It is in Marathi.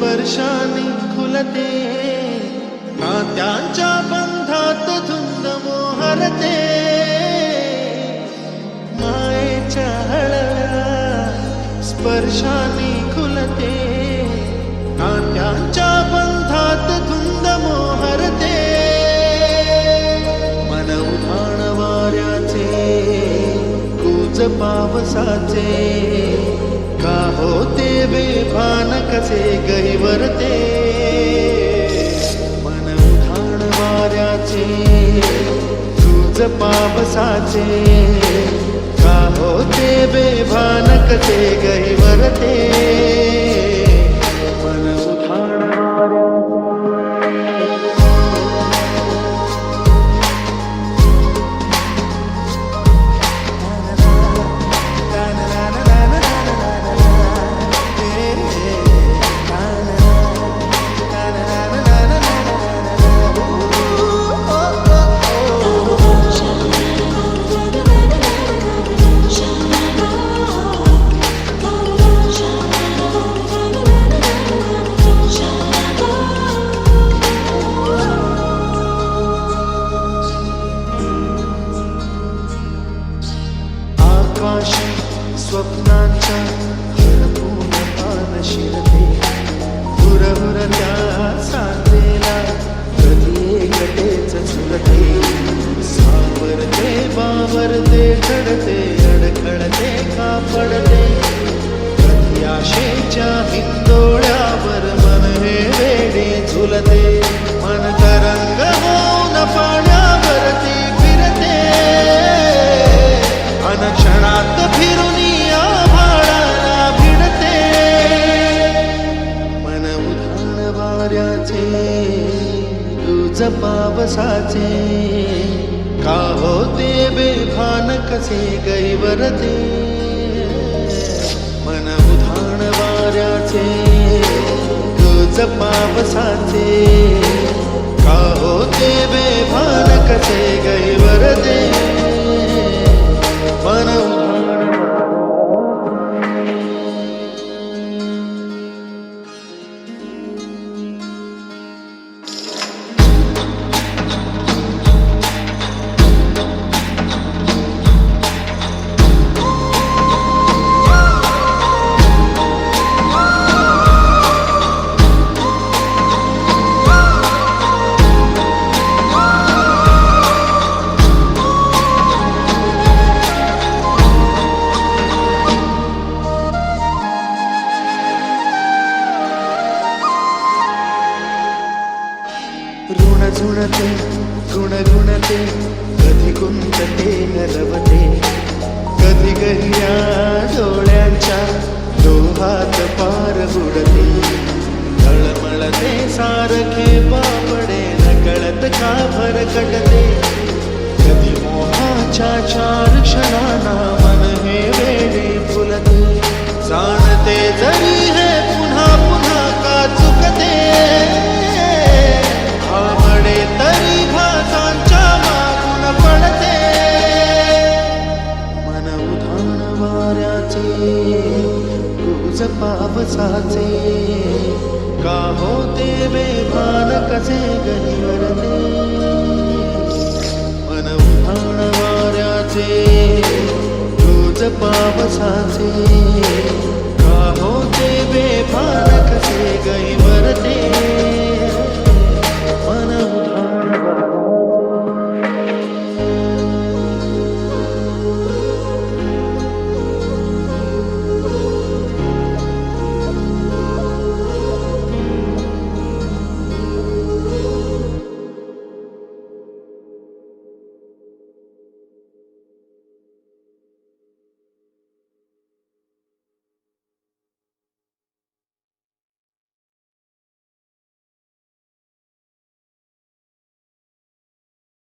स्पर्शाने खुलते. नात्यांच्या बंधात धुंद मोहरते. मायेच्या हळव्या स्पर्शाने खुलते. नात्यांच्या बंधात धुंद मोहरते. मन उधाण वाऱ्याचे कूच पावसाचे. बेभान कसे गहिवरते मन उधाण वाऱ्याचे तुझ पावसाचे का होते बेभान कसे गहिवरते बावरते घडते अडखळते का पडते? कधी हिंदोळ्यावर मन हे वेडे झुलते. मन तरंग होऊन पाण्यावरती फिरते. अनक्षणात फिरून आभाळाला भिडते. मन उधाण वाऱ्याचे तुझ पावसाचे का होते बेभान कसे गैवरते मन उधाण वाऱ्याचे तुझ पावसाचे. का होते बेभान कसे गैवरते गुणगुणते गुणगुणते कधी गुंतते हरवते कधी गहिया डोळ्यांच्या डोहात पार बुडते. तळमळते सारखे बापडे नकळत का भरकटते कधी मोहाच्या चार क्षणांना गुज पावसाचे का होते बेभान कसे गहिवरते मन उठाण वाऱ्याचे रोज पावसाचे का होते बेभान कसे गहिवरते